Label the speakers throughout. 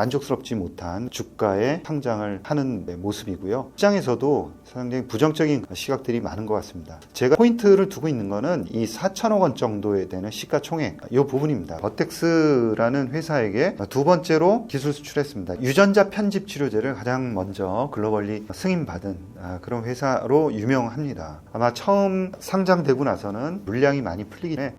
Speaker 1: 만족스럽지 못한 주가의 상장을 하는 모습이고요. 시장에서도 상당히 부정적인 시각들이 많은 것 같습니다. 제가 포인트를 두고 있는 거는 이 4천억 원 정도에 되는 시가총액 이 부분입니다. 버텍스라는 회사에게 두 번째로 기술 수출했습니다. 유전자 편집 치료제를 가장 먼저 글로벌리 승인받은 아, 그런 회사로 유명합니다. 아마 처음 상장되고 나서는 물량이 많이 풀리긴 해.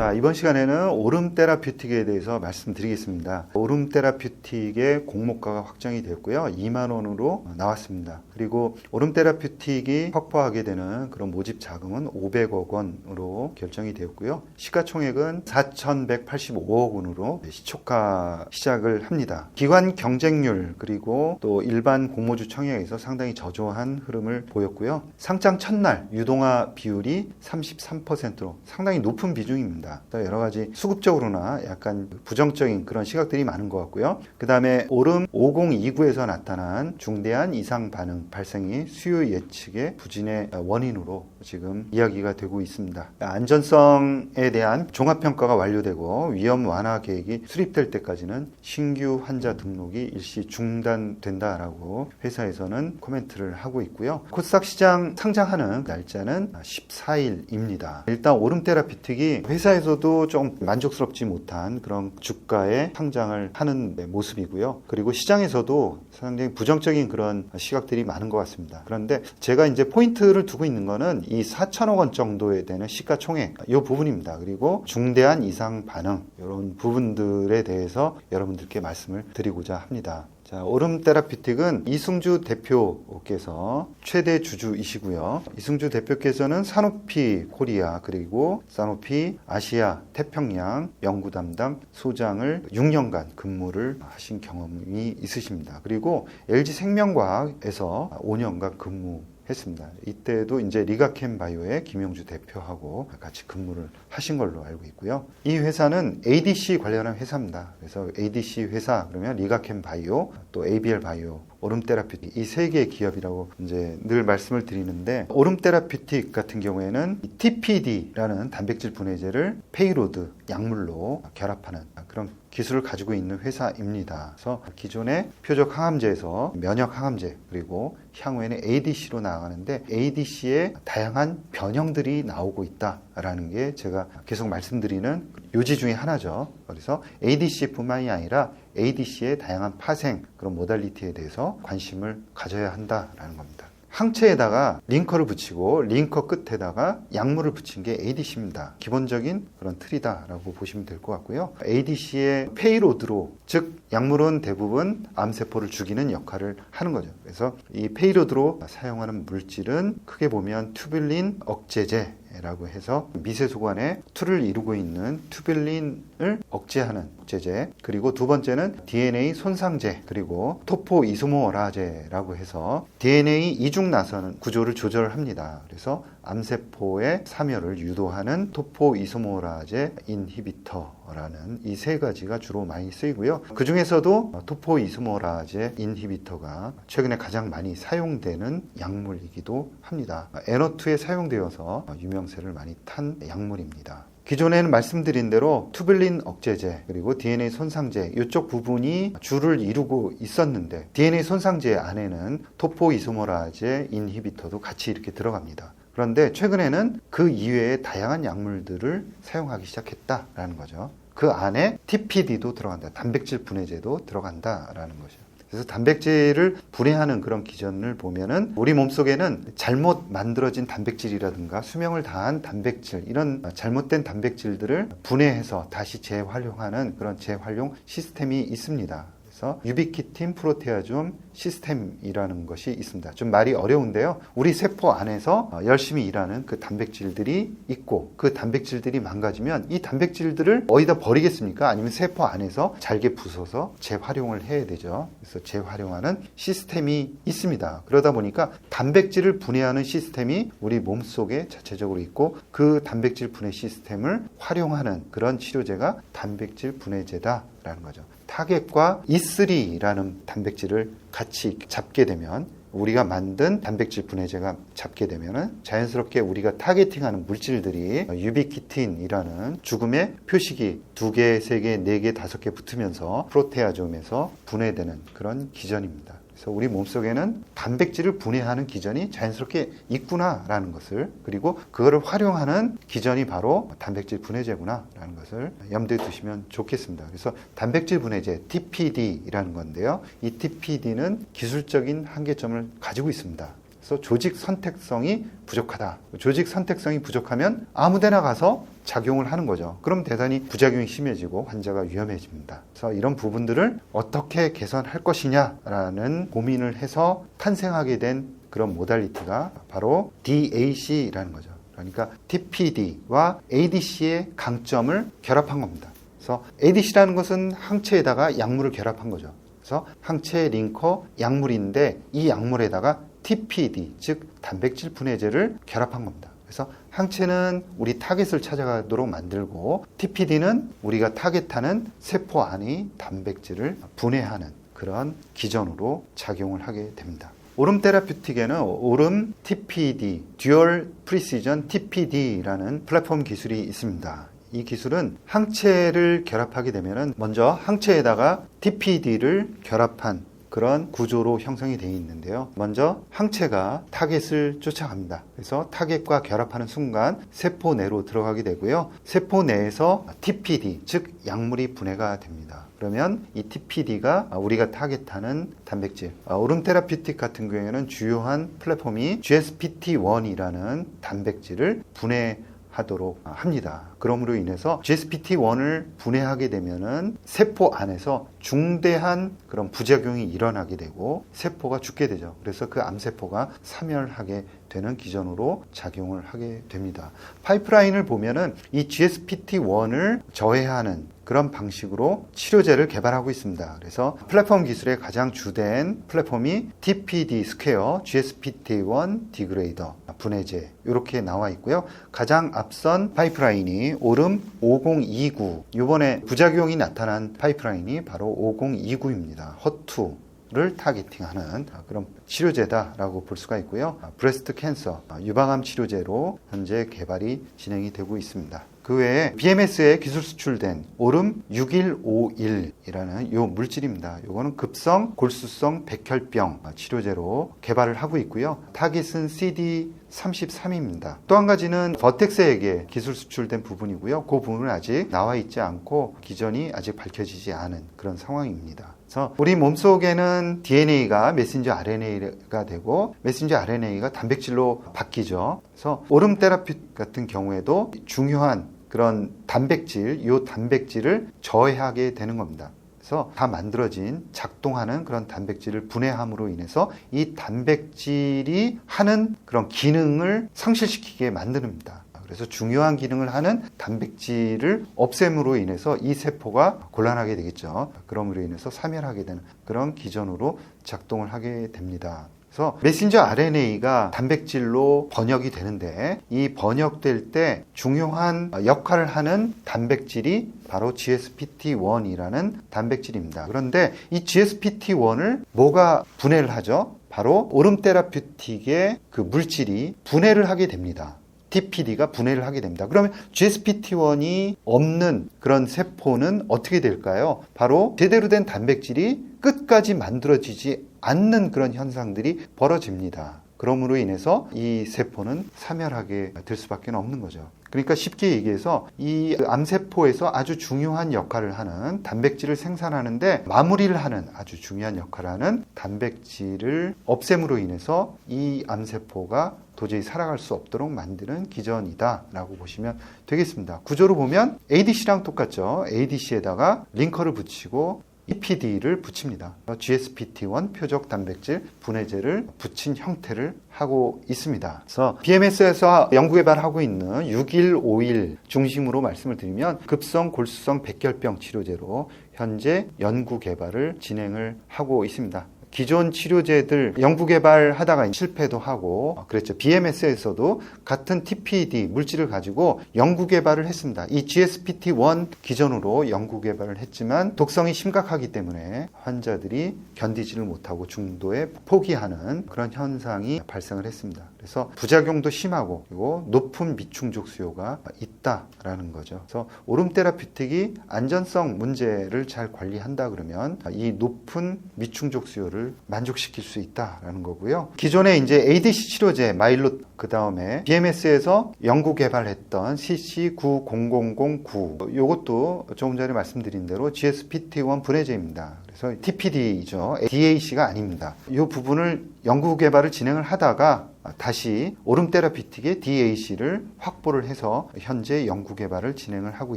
Speaker 1: 자, 이번 시간에는 오름 테라퓨틱에 대해서 말씀드리겠습니다. 오름 테라퓨틱의 공모가가 확정이 됐고요. 2만 원으로 나왔습니다. 그리고 오름 테라퓨틱이 확보하게 되는 그런 모집 자금은 500억 원으로 결정이 되었고요. 시가총액은 4,185억 원으로 시초가 시작을 합니다. 기관 경쟁률 그리고 또 일반 공모주 청약에서 상당히 저조한 흐름을 보였고요. 상장 첫날 유동화 비율이 33%로 상당히 높은 비중입니다. 여러 가지 수급적으로나 약간 부정적인 그런 시각들이 많은 것 같고요. 그 다음에 오름 5029에서 나타난 중대한 이상 반응 발생이 수요 예측의 부진의 원인으로 지금 이야기가 되고 있습니다. 안전성에 대한 종합평가가 완료되고 위험 완화 계획이 수립될 때까지는 신규 환자 등록이 일시 중단된다라고 회사에서는 코멘트를 하고 있고요. 코스닥 시장 상장하는 날짜는 14일입니다. 일단 오름 테라피틱이 회사에 서도 좀 만족스럽지 못한 그런 주가의 상장을 하는 모습이고요. 그리고 시장에서도 상당히 부정적인 그런 시각들이 많은 것 같습니다. 그런데 제가 이제 포인트를 두고 있는 거는 이 4천억 원 정도에 되는 시가총액 이 부분입니다. 그리고 중대한 이상 반응 이런 부분들에 대해서 여러분들께 말씀을 드리고자 합니다. 자, 오름 테라피틱은 이승주 대표께서 최대 주주이시고요. 이승주 대표께서는 사노피 코리아 그리고 사노피 아시아 태평양 연구 담당 소장을 6년간 근무를 하신 경험이 있으십니다. 그리고 LG 생명과학에서 5년간 근무 했습니다. 이때도 이제 리가캠 바이오의 김용주 대표하고 같이 근무를 하신 걸로 알고 있고요. 이 회사는 ADC 관련한 회사입니다. 그래서 ADC 회사 그러면 리가캠 바이오 또 ABL 바이오 오름 테라피틱 이 세 개의 기업이라고 이제 늘 말씀을 드리는데 오름 테라피틱 같은 경우에는 TPD라는 단백질 분해제를 페이로드 약물로 결합하는 그런 기술을 가지고 있는 회사입니다. 그래서 기존의 표적 항암제에서 면역 항암제 그리고 향후에는 ADC로 나아가는데 ADC의 다양한 변형들이 나오고 있다라는 게 제가 계속 말씀드리는 요지 중에 하나죠. 그래서 ADC뿐만이 아니라 ADC의 다양한 파생 그런 모달리티에 대해서 관심을 가져야 한다라는 겁니다. 항체에다가 링커를 붙이고 링커 끝에다가 약물을 붙인 게 ADC입니다. 기본적인 그런 틀이다라고 보시면 될 것 같고요. ADC의 페이로드로 즉 약물은 대부분 암세포를 죽이는 역할을 하는 거죠. 그래서 이 페이로드로 사용하는 물질은 크게 보면 튜뷸린 억제제 라고 해서 미세소관에 투를 이루고 있는 튜뷸린을 억제하는 억제제 그리고 두 번째는 DNA 손상제 그리고 토포 이소모라제라고 해서 DNA 이중 나선 구조를 조절합니다. 그래서 암세포의 사멸을 유도하는 토포 이소모라제 인히비터라는 이 세 가지가 주로 많이 쓰이고요. 그 중에서도 토포 이소모라제 인히비터가 최근에 가장 많이 사용되는 약물이기도 합니다. 에너투에 사용되어서 유명세를 많이 탄 약물입니다. 기존에는 말씀드린 대로 투블린 억제제 그리고 DNA 손상제 이쪽 부분이 주를 이루고 있었는데 DNA 손상제 안에는 토포 이소모라제 인히비터도 같이 이렇게 들어갑니다. 그런데 최근에는 그 이외의 다양한 약물들을 사용하기 시작했다라는 거죠. 그 안에 TPD도 들어간다. 단백질 분해제도 들어간다라는 거죠. 그래서 단백질을 분해하는 그런 기전을 보면은 우리 몸속에는 잘못 만들어진 단백질이라든가 수명을 다한 단백질 이런 잘못된 단백질들을 분해해서 다시 재활용하는 그런 재활용 시스템이 있습니다. 그래서 유비키틴 프로테아좀 시스템이라는 것이 있습니다. 좀 말이 어려운데요. 우리 세포 안에서 열심히 일하는 그 단백질들이 있고 그 단백질들이 망가지면 이 단백질들을 어디다 버리겠습니까? 아니면 세포 안에서 잘게 부숴서 재활용을 해야 되죠. 그래서 재활용하는 시스템이 있습니다. 그러다 보니까 단백질을 분해하는 시스템이 우리 몸 속에 자체적으로 있고 그 단백질 분해 시스템을 활용하는 그런 치료제가 단백질 분해제다라는 거죠. 타겟과 E3라는 단백질을 같이 잡게 되면 우리가 만든 단백질 분해제가 잡게 되면은 자연스럽게 우리가 타겟팅하는 물질들이 유비키틴이라는 죽음의 표식이 두 개, 세 개, 네 개, 다섯 개 붙으면서 프로테아좀에서 분해되는 그런 기전입니다. 그래서 우리 몸속에는 단백질을 분해하는 기전이 자연스럽게 있구나라는 것을 그리고 그거를 활용하는 기전이 바로 단백질 분해제구나라는 것을 염두에 두시면 좋겠습니다. 그래서 단백질 분해제 TPD라는 건데요. 이 TPD는 기술적인 한계점을 가지고 있습니다. 그래서 조직 선택성이 부족하다. 조직 선택성이 부족하면 아무데나 가서 작용을 하는 거죠. 그럼 대단히 부작용이 심해지고 환자가 위험해집니다. 그래서 이런 부분들을 어떻게 개선할 것이냐라는 고민을 해서 탄생하게 된 그런 모달리티가 바로 DAC라는 거죠. 그러니까 TPD와 ADC의 강점을 결합한 겁니다. 그래서 ADC라는 것은 항체에다가 약물을 결합한 거죠. 그래서 항체 링커 약물인데 이 약물에다가 TPD 즉 단백질 분해제를 결합한 겁니다. 그래서 항체는 우리 타겟을 찾아가도록 만들고 TPD는 우리가 타겟하는 세포 안의 단백질을 분해하는 그런 기전으로 작용을 하게 됩니다. 오름 테라퓨틱에는 오름 TPD, 듀얼 프리시전 TPD라는 플랫폼 기술이 있습니다. 이 기술은 항체를 결합하게 되면 먼저 항체에다가 TPD를 결합한 그런 구조로 형성이 되어 있는데요. 먼저 항체가 타겟을 쫓아갑니다. 그래서 타겟과 결합하는 순간 세포 내로 들어가게 되고요. 세포 내에서 TPD, 즉 약물이 분해가 됩니다. 그러면 이 TPD가 우리가 타겟하는 단백질, 오름 테라피틱 같은 경우에는 주요한 플랫폼이 GSPT1이라는 단백질을 분해 하도록 합니다. 그러므로 인해서 GSPT1을 분해하게 되면은 세포 안에서 중대한 그런 부작용이 일어나게 되고 세포가 죽게 되죠. 그래서 그 암세포가 사멸하게 되는 기전으로 작용을 하게 됩니다. 파이프라인을 보면은 이 GSPT1을 저해하는 그런 방식으로 치료제를 개발하고 있습니다. 그래서 플랫폼 기술의 가장 주된 플랫폼이 TPD 스퀘어 GSPT1 디그레이더 분해제 이렇게 나와 있고요. 가장 앞선 파이프라인이 오름 5029 이번에 부작용이 나타난 파이프라인이 바로 5029입니다. 허투 를 타겟팅하는 그런 치료제다라고 볼 수가 있고요. 브레스트 캔서 유방암 치료제로 현재 개발이 진행이 되고 있습니다. 그 외에 BMS에 기술 수출된 오름 6151이라는 요 물질입니다. 요거는 급성 골수성 백혈병 치료제로 개발을 하고 있고요. 타깃은 CD 33입니다. 또 한 가지는 버텍스에게 기술 수출된 부분이고요. 그 부분은 아직 나와 있지 않고 기전이 아직 밝혀지지 않은 그런 상황입니다. 그래서 우리 몸속에는 DNA가 메신저 RNA가 되고 메신저 RNA가 단백질로 바뀌죠. 그래서 오름 테라피 같은 경우에도 중요한 그런 단백질, 이 단백질을 저해하게 되는 겁니다. 그래서 다 만들어진 작동하는 그런 단백질을 분해함으로 인해서 이 단백질이 하는 그런 기능을 상실시키게 만듭니다. 그래서 중요한 기능을 하는 단백질을 없앰으로 인해서 이 세포가 곤란하게 되겠죠. 그럼으로 인해서 사멸하게 되는 그런 기전으로 작동을 하게 됩니다. 그래서 메신저 RNA가 단백질로 번역이 되는데 이 번역될 때 중요한 역할을 하는 단백질이 바로 GSPT1이라는 단백질입니다. 그런데 이 GSPT1을 뭐가 분해를 하죠? 바로 오름 테라퓨틱의 그 물질이 분해를 하게 됩니다. TPD가 분해를 하게 됩니다. 그러면 GSPT1이 없는 그런 세포는 어떻게 될까요? 바로 제대로 된 단백질이 끝까지 만들어지지 않는 그런 현상들이 벌어집니다. 그러므로 인해서 이 세포는 사멸하게 될 수밖에 없는 거죠. 그러니까 쉽게 얘기해서 이 암세포에서 아주 중요한 역할을 하는 단백질을 생산하는데 마무리를 하는 아주 중요한 역할을 하는 단백질을 없앰으로 인해서 이 암세포가 도저히 살아갈 수 없도록 만드는 기전이다라고 보시면 되겠습니다. 구조로 보면 ADC랑 똑같죠. ADC에다가 링커를 붙이고 EPD를 붙입니다. GSPT1 표적 단백질 분해제를 붙인 형태를 하고 있습니다. 그래서 BMS에서 연구 개발하고 있는 6151 중심으로 말씀을 드리면 급성 골수성 백혈병 치료제로 현재 연구 개발을 진행을 하고 있습니다. 기존 치료제들 연구 개발하다가 실패도 하고 어, 그랬죠. BMS에서도 같은 TPD 물질을 가지고 연구 개발을 했습니다. 이 GSPT1 기존으로 연구 개발을 했지만 독성이 심각하기 때문에 환자들이 견디지를 못하고 중도에 포기하는 그런 현상이 발생을 했습니다. 그래서 부작용도 심하고 그리고 높은 미충족 수요가 있다라는 거죠. 그래서 오름 테라피틱이 안전성 문제를 잘 관리한다 그러면 이 높은 미충족 수요를 만족시킬 수 있다라는 거고요. 기존에 이제 ADC 치료제 마일롯 그 다음에 BMS에서 연구 개발했던 CC90009 요것도 조금 전에 말씀드린 대로 GSPT1 분해제입니다. 그래서 TPD죠. DAC가 아닙니다. 이 부분을 연구 개발을 진행을 하다가 다시 오름 테라피틱의 DAC를 확보를 해서 현재 연구 개발을 진행을 하고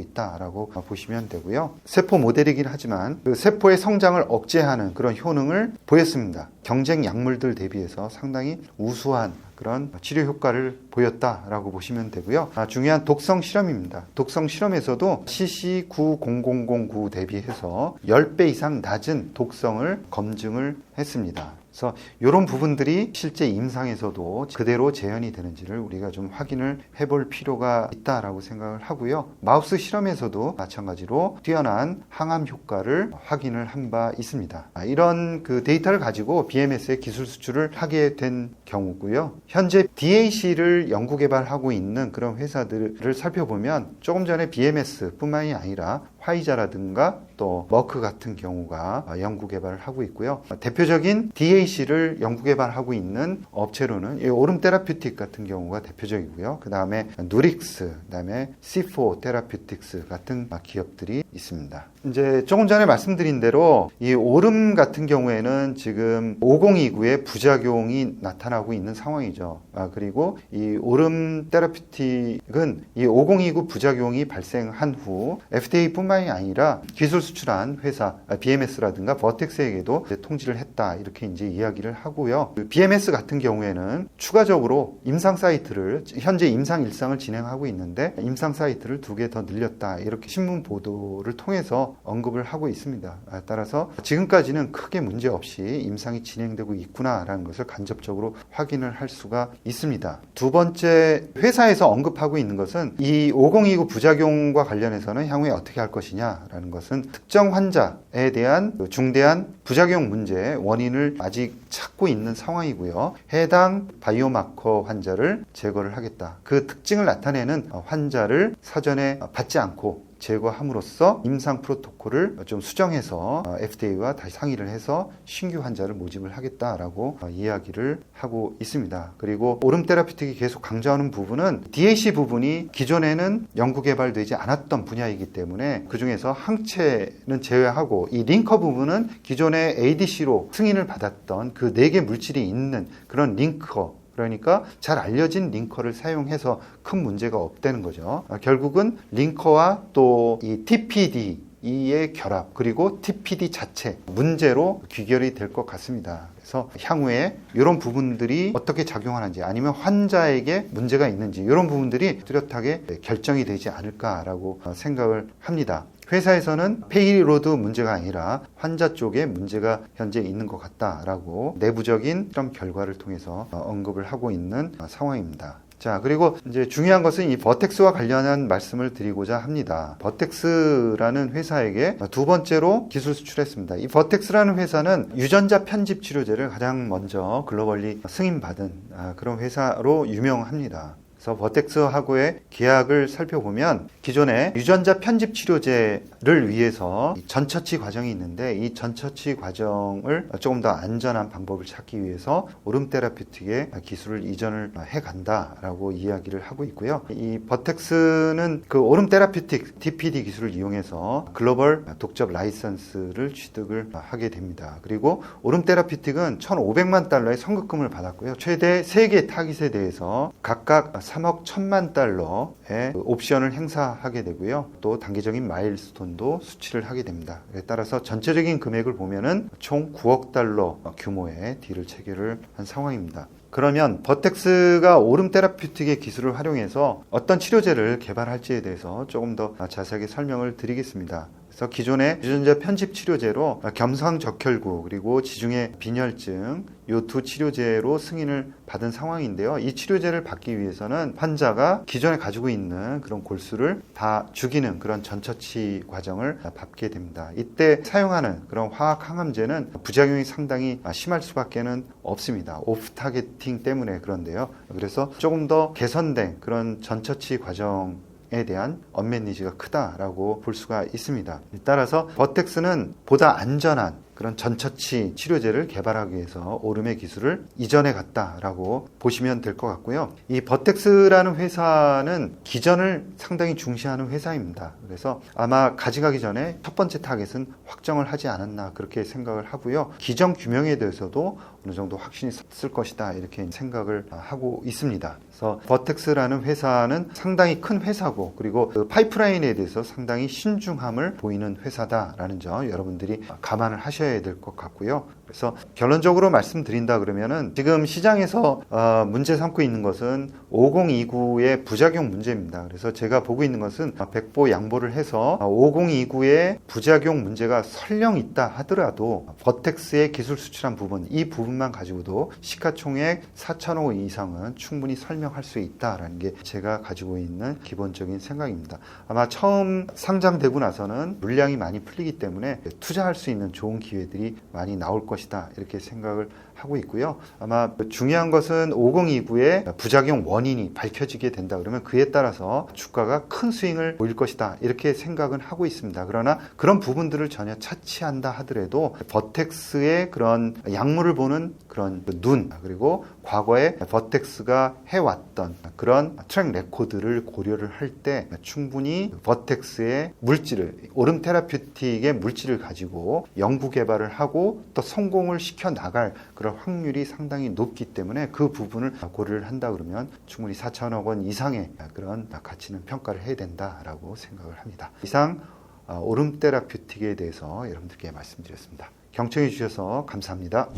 Speaker 1: 있다라고 보시면 되고요. 세포 모델이긴 하지만 그 세포의 성장을 억제하는 그런 효능을 보였습니다. 경쟁 약물들 대비해서 상당히 우수한 그런 치료 효과를 보였다라고 보시면 되고요. 아, 중요한 독성 실험입니다. 독성 실험에서도 CC90009 대비해서 10배 이상 낮은 독성을 검증을 했습니다. 그래서 이런 부분들이 실제 임상에서도 그대로 재현이 되는지를 우리가 좀 확인을 해볼 필요가 있다라고 생각을 하고요. 마우스 실험에서도 마찬가지로 뛰어난 항암 효과를 확인을 한 바 있습니다. 아, 이런 그 데이터를 가지고 BMS의 기술 수출을 하게 된 경우고요. 현재 DAC를 연구 개발하고 있는 그런 회사들을 살펴보면 조금 전에 BMS뿐만이 아니라 화이자라든가 또 머크 같은 경우가 연구 개발을 하고 있고요. 대표적인 DAC를 연구 개발하고 있는 업체로는 이 오름 테라퓨틱 같은 경우가 대표적이고요. 그 다음에 누릭스, 그 다음에 C4 테라퓨틱스 같은 기업들이 있습니다. 이제 조금 전에 말씀드린 대로 이 오름 같은 경우에는 지금 5029의 부작용이 나타나고 있는 상황이죠. 아, 그리고 이 오름 테라퓨틱은 이 5029 부작용이 발생한 후 FDA뿐만이 아니라 기술 수출한 회사 BMS라든가 버텍스에게도 통지를 했다 이렇게 이제 이야기를 하고요. 그 BMS 같은 경우에는 추가적으로 임상 사이트를 현재 임상 일상을 진행하고 있는데 임상 사이트를 두 개 더 늘렸다 이렇게 신문 보도를 통해서 언급을 하고 있습니다. 아, 따라서 지금까지는 크게 문제 없이 임상이 진행되고 있구나라는 것을 간접적으로 확인을 할 수가 있습니다. 두 번째 회사에서 언급하고 있는 것은 이 5029 부작용과 관련해서는 향후에 어떻게 할 것이냐라는 것은 특정 환자에 대한 그 중대한 부작용 문제 원인을 아직 찾고 있는 상황이고요. 해당 바이오마커 환자를 제거를 하겠다. 그 특징을 나타내는 환자를 사전에 받지 않고 제거함으로써 임상 프로토콜을 좀 수정해서 FDA와 다시 상의를 해서 신규 환자를 모집을 하겠다라고 이야기를 하고 있습니다. 그리고 오름 테라피틱이 계속 강조하는 부분은 DAC 부분이 기존에는 연구 개발되지 않았던 분야이기 때문에 그 중에서 항체는 제외하고 이 링커 부분은 기존의 ADC로 승인을 받았던 그 네 개 물질이 있는 그런 링커 그러니까 잘 알려진 링커를 사용해서 큰 문제가 없다는 거죠. 아, 결국은 링커와 또 이 TPD 이의 결합 그리고 TPD 자체 문제로 귀결이 될 것 같습니다. 그래서 향후에 이런 부분들이 어떻게 작용하는지 아니면 환자에게 문제가 있는지 이런 부분들이 뚜렷하게 결정이 되지 않을까라고 생각을 합니다. 회사에서는 페이로드 문제가 아니라 환자 쪽에 문제가 현재 있는 것 같다라고 내부적인 실험 결과를 통해서 언급을 하고 있는 상황입니다. 자, 그리고 이제 중요한 것은 이 버텍스와 관련한 말씀을 드리고자 합니다. 버텍스라는 회사에게 두 번째로 기술 수출했습니다. 이 버텍스라는 회사는 유전자 편집 치료제를 가장 먼저 글로벌리 승인받은 그런 회사로 유명합니다. 그래서 버텍스하고의 계약을 살펴보면 기존에 유전자 편집 치료제를 위해서 전처치 과정이 있는데 이 전처치 과정을 조금 더 안전한 방법을 찾기 위해서 오름 테라피틱의 기술을 이전을 해 간다라고 이야기를 하고 있고요. 이 버텍스는 그 오름 테라피틱 DPD 기술을 이용해서 글로벌 독점 라이선스를 취득을 하게 됩니다. 그리고 오름 테라피틱은 1,500만 달러의 선급금을 받았고요. 최대 3개 타깃에 대해서 각각 3억 1천만 달러의 옵션을 행사하게 되고요. 또 단기적인 마일스톤도 수치를 하게 됩니다. 따라서 전체적인 금액을 보면은 총 9억 달러 규모의 딜을 체결을 한 상황입니다. 그러면 버텍스가 오름 테라퓨틱의 기술을 활용해서 어떤 치료제를 개발할지에 대해서 조금 더 자세하게 설명을 드리겠습니다. 그래서 기존의 유전자 편집 치료제로 겸상 적혈구 그리고 지중해 빈혈증 요 두 치료제로 승인을 받은 상황인데요. 이 치료제를 받기 위해서는 환자가 기존에 가지고 있는 그런 골수를 다 죽이는 그런 전처치 과정을 밟게 됩니다. 이때 사용하는 그런 화학 항암제는 부작용이 상당히 심할 수밖에는 없습니다. 오프 타겟팅 때문에 그런데요. 그래서 조금 더 개선된 그런 전처치 과정 에 대한 언맷 니즈가 크다라고 볼 수가 있습니다. 따라서 버텍스는 보다 안전한 그런 전처치 치료제를 개발하기 위해서 오름의 기술을 이전해 갔다라고 보시면 될 것 같고요. 이 버텍스라는 회사는 기전을 상당히 중시하는 회사입니다. 그래서 아마 가져가기 전에 첫 번째 타겟은 확정을 하지 않았나 그렇게 생각을 하고요. 기전 규명에 대해서도 어느 정도 확신이 섰을 것이다 이렇게 생각을 하고 있습니다. 그래서 버텍스라는 회사는 상당히 큰 회사고 그리고 그 파이프라인에 대해서 상당히 신중함을 보이는 회사다라는 점 여러분들이 감안을 하셔야 될 것 같고요. 그래서 결론적으로 말씀드린다 그러면은 지금 시장에서 어, 문제 삼고 있는 것은 5029의 부작용 문제입니다. 그래서 제가 보고 있는 것은 백보 양보를 해서 5029의 부작용 문제가 설령 있다 하더라도 버텍스의 기술 수출한 부분 이 부분만 가지고도 시가총액 4천억 원 이상은 충분히 설명할 수 있다라는 게 제가 가지고 있는 기본적인 생각입니다. 아마 처음 상장되고 나서는 물량이 많이 풀리기 때문에 투자할 수 있는 좋은 기회들이 많이 나올 것이다. 이렇게 생각을 하고 있고요. 아마 중요한 것은 5029의 부작용 원인이 밝혀지게 된다 그러면 그에 따라서 주가가 큰 스윙을 보일 것이다 이렇게 생각은 하고 있습니다. 그러나 그런 부분들을 전혀 차치한다 하더라도 버텍스의 그런 약물을 보는 그런 눈 그리고 과거에 버텍스가 해왔던 그런 트랙 레코드를 고려를 할 때 충분히 버텍스의 물질을 오름 테라퓨틱의 물질을 가지고 연구 개발을 하고 또 성공을 시켜 나갈 그런 확률이 상당히 높기 때문에 그 부분을 고려를 한다 그러면 충분히 4천억 원 이상의 그런 가치는 평가를 해야 된다라고 생각을 합니다. 이상 오름 테라퓨틱에 대해서 여러분들께 말씀드렸습니다. 경청해 주셔서 감사합니다.